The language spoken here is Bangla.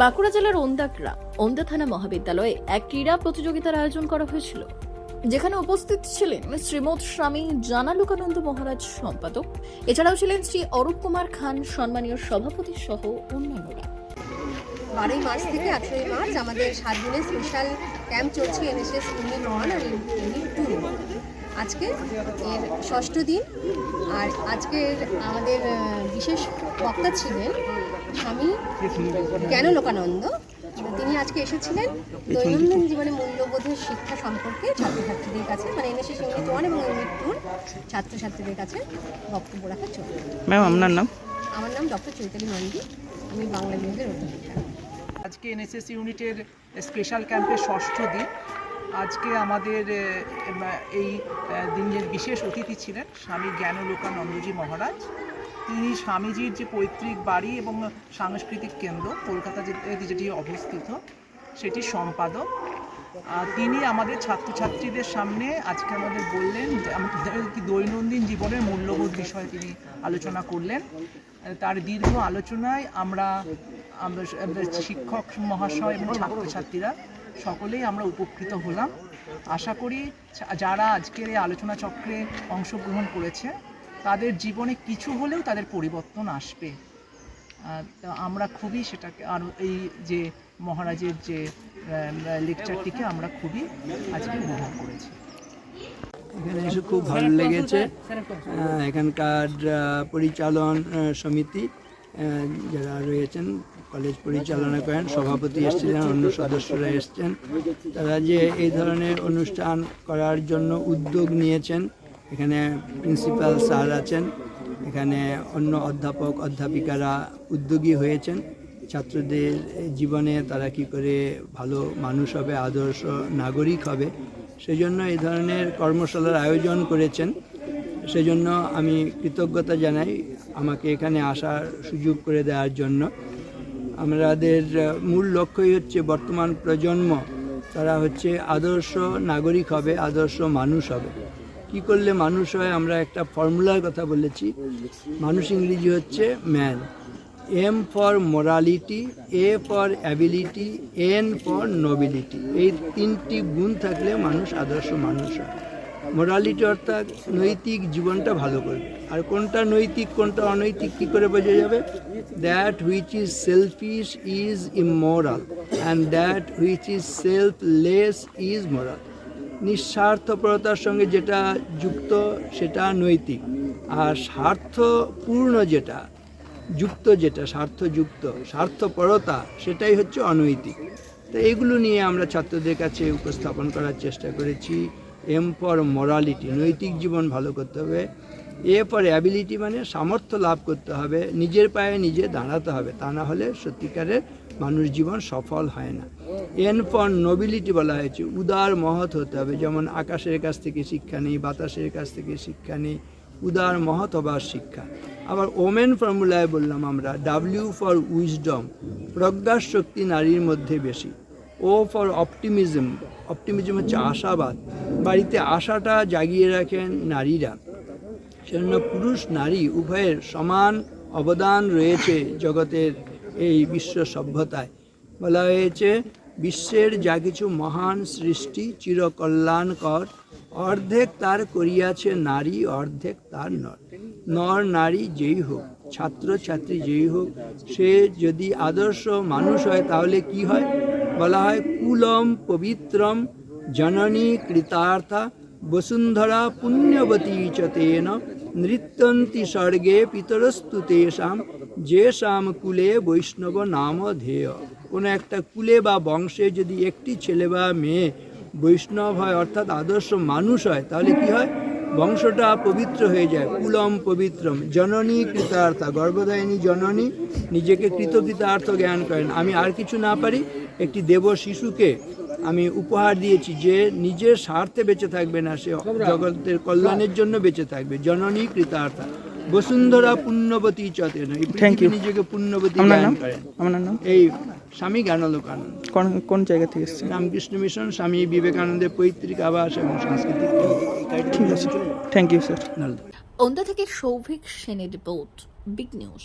বাঁকুড়া জেলার ওন্দা গ্রাম ওন্দা থানা মহাবিদ্যালয়ে এক ক্রীড়া প্রতিযোগিতার আয়োজন করা হয়েছিল। যেখানে উপস্থিত ছিলেন শ্রীমৎ স্বামী জানালুকানন্দ মহারাজ সম্পাদক। এছাড়াও ছিলেন শ্রী অরূপ কুমার খান, সম্মানীয় সভাপতি সহ অন্যান্যরা। বারোই মার্চ থেকে আঠেরোই মার্চ আমাদের সাত দিনের স্পেশাল ক্যাম্প চলছে, এনএসএস ইউনিট ওয়ান আর ইউনিট টু আজকে এর ষষ্ঠ দিন আর আজকের আমাদের বিশেষ বক্তা ছিলেন স্বামী জ্ঞান লোকানন্দ? তিনি আজকে এসেছিলেন দৈনন্দিন জীবনে মূল্যবোধের শিক্ষা সম্পর্কে ছাত্রছাত্রীদের কাছে মানে এনএসএস ইউনিট ওয়ান এবং ইউনিট টুর ছাত্রছাত্রীদের কাছে বক্তব্য রাখার জন্য। ম্যাম আপনার নাম? আমার নাম ডক্টর চৈতালি নন্দী আমি বাংলা বিভাগের অধ্যাপিকা আজকে এনএসএস ইউনিটের স্পেশাল ক্যাম্পের ষষ্ঠ দিন। আজকে আমাদের এই দিনের বিশেষ অতিথি ছিলেন স্বামী জ্ঞানলোকানন্দজি মহারাজ। তিনি স্বামীজির যে পৈতৃক বাড়ি এবং সাংস্কৃতিক কেন্দ্র, কলকাতা যেটি অবস্থিত, সেটি সম্পাদক। তিনি আমাদের ছাত্রছাত্রীদের সামনে আজকে আমাদের বললেন যে দৈনন্দিন জীবনের মূল্যবোধ বিষয়ে তিনি আলোচনা করলেন। তার দীর্ঘ আলোচনায় আমরা আমরা শিক্ষক, মহাশয় এবং ছাত্রছাত্রীরা সকলেই আমরা উপকৃত হলাম। আশা করি যারা আজকের এই আলোচনা চক্রে অংশগ্রহণ করেছে, তাদের জীবনে কিছু হলেও তাদের পরিবর্তন আসবে। আমরা খুবই সেটাকে আর এই যে মহারাজের যে লেকচারটিকে আমরা খুবই আজকে উপভোগ করেছি। এখানে এসে খুব ভালো লেগেছে। এখানকার পরিচালন সমিতি যারা রয়েছেন, কলেজ পরিচালনা করেন, সভাপতি এসেছিলেন অন্য সদস্যরা এসছেন, তারা যে এই ধরনের অনুষ্ঠান করার জন্য উদ্যোগ নিয়েছেন, এখানে প্রিন্সিপাল স্যার আছেন, এখানে অন্য অধ্যাপক, অধ্যাপিকারা উদ্যোগী হয়েছেন, ছাত্রদের জীবনে তারা কি করে ভালো মানুষ হবে, আদর্শ নাগরিক হবে, সেজন্য এই ধরনের কর্মশালার আয়োজন করেছেন। সেজন্য আমি কৃতজ্ঞতা জানাই আমাকে এখানে আসার সুযোগ করে দেওয়ার জন্য। আমাদের মূল লক্ষ্যই হচ্ছে বর্তমান প্রজন্ম, তারা হচ্ছে আদর্শ নাগরিক হবে, আদর্শ মানুষ হবে। কি করলে মানুষ হয় আমরা একটা ফর্মুলার কথা বলেছি। মানুষ ইংরেজি হচ্ছে man M for morality A for ability N for nobility এই তিনটি গুণ থাকলে মানুষ আদর্শ মানুষ হয়। মোরালিটি অর্থাৎ নৈতিক জীবনটা ভালো করবে। আর কোনটা নৈতিক, কোনটা অনৈতিক কী করে বোঝা যাবে? That which is selfish is immoral and that which is selfless is moral নিঃস্বার্থপরতার সঙ্গে যেটা যুক্ত, সেটা নৈতিক। আর স্বার্থপূর্ণ যেটা, যুক্ত যেটা, স্বার্থযুক্ত, স্বার্থপরতা, সেটাই হচ্ছে অনৈতিক। তো এগুলো নিয়ে আমরা ছাত্রদের কাছে উপস্থাপন করার চেষ্টা করেছি। এম ফর মরালিটি নৈতিক জীবন ভালো করতে হবে। এ ফর অ্যাবিলিটি মানে সামর্থ্য লাভ করতে হবে, নিজের পায়ে নিজে দাঁড়াতে হবে, তা না হলে সত্যিকারের মানুষ জীবন সফল হয় না। এন ফর নোবিলিটি বলা হয়েছে, উদার মহৎ হতে হবে, যেমন আকাশের কাছ থেকে শিক্ষা নেই, বাতাসের কাছ থেকে শিক্ষা নেই, উদার মহৎ হবার শিক্ষা। আবার ওমেন ফর্মুলায় বললাম আমরা ডাব্লিউ ফর উইজডম প্রজ্ঞার শক্তি নারীর মধ্যে বেশি। ও ফর অপটিমিজম অপটিমিজম হচ্ছে আশাবাদ। বাড়িতে আশাটা জাগিয়ে রাখেন নারীরা। সেজন্য পুরুষ, নারী উভয়ের সমান অবদান রয়েছে জগতের এই বিশ্ব সভ্যতায়। বলা হয়েছে, বিশ্বের যা কিছু মহান সৃষ্টি চিরকল্যাণকর। অর্ধেক তার করিয়াছে নারী, অর্ধেক তার নর। নর নারী যেই হোক ছাত্র ছাত্রী যেই হোক, সে যদি আদর্শ মানুষ হয় তাহলে কি হয়? বলা হয় কুলম পবিত্রম জননী কৃতার্থা বসুন্ধরা পুণ্যবতী চ তেন, নৃত্যন্তি স্বর্গে পিতরস্তু তেষাম, যেষাম কুলে বৈষ্ণব নাম ধেয়। কোনো একটা কুলে বা বংশে যদি একটি ছেলে বা মেয়ে বৈষ্ণব হয়, অর্থাৎ আদর্শ মানুষ হয়, তাহলে কি হয়? বংশটা পবিত্র হয়ে যায় কুলম পবিত্রম। জননী কৃতার্থা গর্ভধারিণী জননী নিজেকে কৃতকৃতার্থ জ্ঞান করেন। আমি আর কিছু না পারি একটি দেব শিশুকে আমি উপহার দিয়েছি যে নিজের স্বার্থে বেঁচে থাকবে না সে জগতের কল্যাণের জন্য বেঁচে থাকবে। জননী কৃতার্থা। বসুন্ধরা পুণ্যবতী চতেন নিজেকে পুণ্যবতী জ্ঞান করেন। এই স্বামী জ্ঞানলোকানন্দ। কোন কোন জায়গা থেকে এসেছেন? রামকৃষ্ণ মিশন স্বামী বিবেকানন্দের পৈতৃক আবাস এবং সাংস্কৃতিক কেন্দ্র। ঠিক আছে। থ্যাংক ইউ স্যার ধন্যবাদ। অন্ধ থেকে সৌভিক সেনের রিপোর্ট বিগ নিউজ।